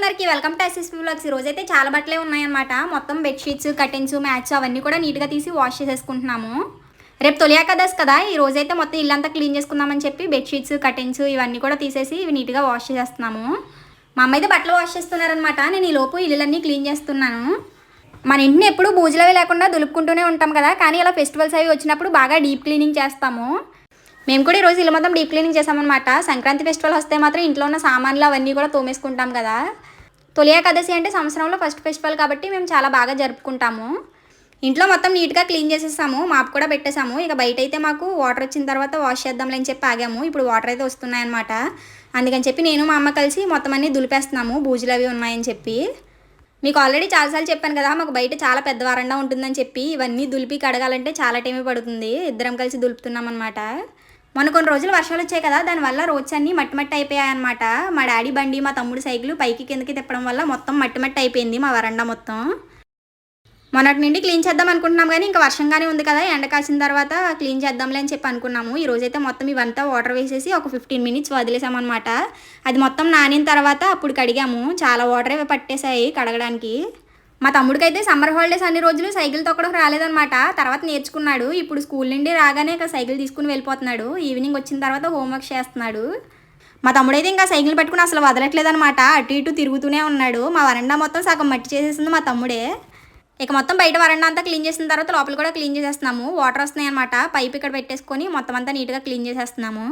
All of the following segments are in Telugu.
అందరికీ వెల్కమ్ టు ఎస్ఎస్ బ్లాగ్స్ ఈ రోజైతే చాలా బట్టలే ఉన్నాయన్నమాట. మొత్తం బెడ్షీట్స్ కటెన్స్ మ్యాట్స్ అవన్నీ కూడా నీట్గా తీసి వాష్ చేసేసుకుంటున్నాము. రేపు తొలి ఏకాదశి కదా ఈ రోజైతే మొత్తం ఇల్లంతా క్లీన్ చేసుకుందామని చెప్పి బెడ్షీట్స్ కటెన్స్ ఇవన్నీ కూడా తీసేసి ఇవి నీట్గా వాష్ చేసేస్తున్నాము. మా అమ్మ అయితే బట్టలు వాష్ చేస్తున్నారనమాట నేను ఈ లోపు ఇల్లులన్నీ క్లీన్ చేస్తున్నాను. మన ఇంటిని ఎప్పుడు బూజులవి అవి లేకుండా దులుపుకుంటూనే ఉంటాం కదా కానీ ఇలా ఫెస్టివల్స్ అవి వచ్చినప్పుడు బాగా డీప్ క్లీనింగ్ చేస్తాము. మేము కూడా ఈరోజు ఇల్లు మొత్తం డీప్ క్లీనింగ్ చేసామన్నమాట సంక్రాంతి ఫెస్టివల్ వస్తే మాత్రం ఇంట్లో ఉన్న సామాన్లు అవన్నీ కూడా తోమేసుకుంటాం కదా. తొలి ఏకాదశి అంటే సంవత్సరంలో ఫస్ట్ ఫెస్టివల్ కాబట్టి మేము చాలా బాగా జరుపుకుంటాము. ఇంట్లో మొత్తం నీట్గా క్లీన్ చేసేసాము మాపు కూడా పెట్టేసాము ఇక బయట అయితే మాకు వాటర్ వచ్చిన తర్వాత వాష్ చేద్దాంలే అని చెప్పి ఆగాము. ఇప్పుడు వాటర్ అయితే వస్తున్నాయన్నమాట. అందుకని చెప్పి నేను మా అమ్మ కలిసి మొత్తం అన్నీ దులిపేస్తున్నాము. బూజులు అవి ఉన్నాయని చెప్పి. మీకు ఆల్రెడీ చాలాసార్లు చెప్పాను కదా మాకు బయట చాలా పెద్ద వరండా ఉంటుందని చెప్పి ఇవన్నీ దులిపి కడగాలంటే చాలా టైం పడుతుంది. ఇద్దరం కలిసి దులుపుతున్నాం అనమాట మొన్న కొన్ని రోజులు వర్షాలు వచ్చాయి కదా దానివల్ల రోడ్స్ అన్నీ మట్టి మట్టి అయిపోయాయి అనమాట మా డాడీ బండి మా తమ్ముడు సైకిల్ పైకి కిందకి తిప్పడం వల్ల మొత్తం మట్టి మట్టి అయిపోయింది మా వరండా మొత్తం. మొన్నటి నుండి క్లీన్ చేద్దాం అనుకుంటున్నాం కానీ ఇంకా వర్షంగానే ఉంది కదా. ఎండ కాసిన తర్వాత క్లీన్ చేద్దాంలే అని చెప్పి అనుకున్నాము. ఈ రోజైతే మొత్తం ఇవంతా వాటర్ వేసేసి ఒక ఫిఫ్టీన్ మినిట్స్ వదిలేసామన్నమాట. అది మొత్తం నానిన తర్వాత అప్పుడు కడిగాము. చాలా వాటర్ పట్టేశాయి కడగడానికి. మా తమ్ముడికైతే సమ్మర్ హాలిడేస్ అన్ని రోజులు సైకిల్ తొక్కడం రాలేదనమాట తర్వాత నేర్చుకున్నాడు. ఇప్పుడు స్కూల్ నుండి రాగానే ఇక సైకిల్ తీసుకుని వెళ్ళిపోతున్నాడు. ఈవినింగ్ వచ్చిన తర్వాత హోంవర్క్ చేస్తున్నాడు. మా తమ్ముడైతే ఇంకా సైకిల్ పట్టుకుని అసలు వదలట్లేదనమాట అటు ఇటు తిరుగుతూనే ఉన్నాడు. మా వరండా మొత్తం సగం మట్టి చేసేసింది మా తమ్ముడే. ఇక మొత్తం బయట వరండా అంతా క్లీన్ చేసిన తర్వాత లోపల కూడా క్లీన్ చేసేస్తున్నాము. వాటర్ వస్తున్నాయి అనమాట పైప్ ఇక్కడ పెట్టేసుకొని మొత్తం అంతా నీట్గా క్లీన్ చేసేస్తున్నాము.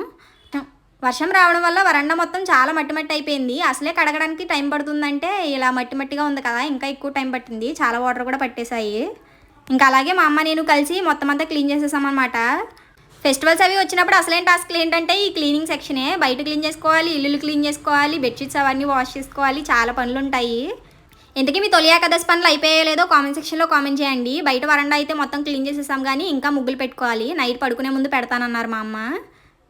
వర్షం రావడం వల్ల వరండా మొత్తం చాలా మట్టి మట్టి అయిపోయింది. అసలే కడగడానికి టైం పడుతుందంటే ఇలా మట్టి మట్టిగా ఉంది కదా ఇంకా ఎక్కువ టైం పట్టింది. చాలా వాటర్ కూడా పట్టేశాయి. ఇంకా అలాగే మా అమ్మ నేను కలిసి మొత్తం అంతా క్లీన్ చేసేసామన్నమాట. ఫెస్టివల్స్ అవి వచ్చినప్పుడు అసలేం టాస్క్లు ఏంటంటే ఈ క్లీనింగ్ సెక్షనే. బయట క్లీన్ చేసుకోవాలి ఇల్లులు క్లీన్ చేసుకోవాలి బెడ్షీట్స్ అవన్నీ వాష్ చేసుకోవాలి. చాలా పనులు ఉంటాయి. ఇంతకీ మీ తొలి ఏకాదశి పనులు అయిపోయాయో లేదో కామెంట్ సెక్షన్లో కామెంట్ చేయండి. బయట వరండా అయితే మొత్తం క్లీన్ చేసేసాం కానీ ఇంకా ముగ్గులు పెట్టుకోవాలి. నైట్ పడుకునే ముందు పెడతానన్నారు మా అమ్మ.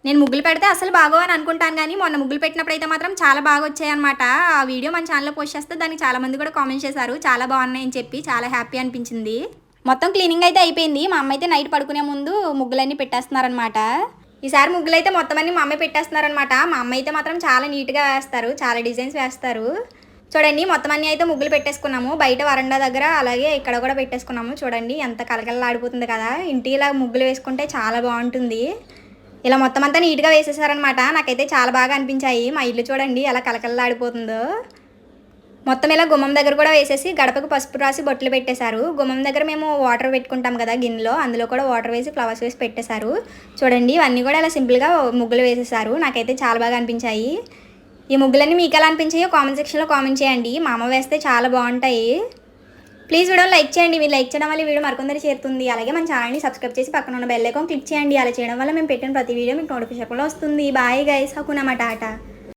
నేను ముగ్గులు పెడితే అసలు బాగోవని అనుకుంటాను కానీ మొన్న ముగ్గులు పెట్టినప్పుడు అయితే మాత్రం చాలా బాగా వచ్చాయన్నమాట ఆ వీడియో మన ఛానల్లో పోస్ట్ చేస్తే దానికి చాలామంది కూడా కామెంట్ చేశారు. చాలా బాగున్నాయని చెప్పి చాలా హ్యాపీ అనిపించింది. మొత్తం క్లీనింగ్ అయితే అయిపోయింది. మా అమ్మ అయితే నైట్ పడుకునే ముందు ముగ్గులన్నీ పెట్టేస్తున్నారనమాట ఈసారి ముగ్గులు అయితే మొత్తం అన్ని మా అమ్మ పెట్టేస్తున్నారనమాట మా అమ్మ అయితే మాత్రం చాలా నీట్గా వేస్తారు. చాలా డిజైన్స్ వేస్తారు. చూడండి మొత్తం అన్ని అయితే ముగ్గులు పెట్టేసుకున్నాము. బయట వరండా దగ్గర అలాగే ఇక్కడ కూడా పెట్టేసుకున్నాము. చూడండి ఎంత కలకలలాడిపోతుంది కదా. ఇంటి ఇలా ముగ్గులు వేసుకుంటే చాలా బాగుంటుంది. ఇలా మొత్తం అంతా నీట్గా వేసేసారనమాట నాకైతే చాలా బాగా అనిపించాయి. మా ఇల్లు చూడండి ఎలా కలకలలాడిపోతుందో. మొత్తం ఇలా గుమ్మం దగ్గర కూడా వేసేసి గడపకు పసుపు రాసి బొట్లు పెట్టేశారు. గుమ్మం దగ్గర మేము వాటర్ పెట్టుకుంటాం కదా గిన్నెలో అందులో కూడా వాటర్ వేసి ఫ్లవర్స్ వేసి పెట్టేశారు. చూడండి ఇవన్నీ కూడా ఇలా సింపుల్గా ముగ్గులు వేసేసారు నాకైతే చాలా బాగా అనిపించాయి. ఈ ముగ్గులన్నీ మీకు ఎలా అనిపించాయో కామెంట్ సెక్షన్లో కామెంట్ చేయండి. మా అమ్మ వేస్తే చాలా బాగుంటాయి. ప్లీజ్ వీడియో లైక్ చేయండి. మీరు లైక్ చేయడం వల్ల వీడియో మరికొందరు చేరుతుంది. అలాగే మన ఛానల్ని సబ్స్క్రైబ్ చేసి పక్కన ఉన్న బెల్ ఐకాన్ క్లిక్ చేయండి. అలా చేయడం వల్ల మేము పెట్టిన ప్రతి వీడియో మీకు నోటిఫికేషన్లో వస్తుంది. బాయ్ గైస్ హకునమాట టాటా.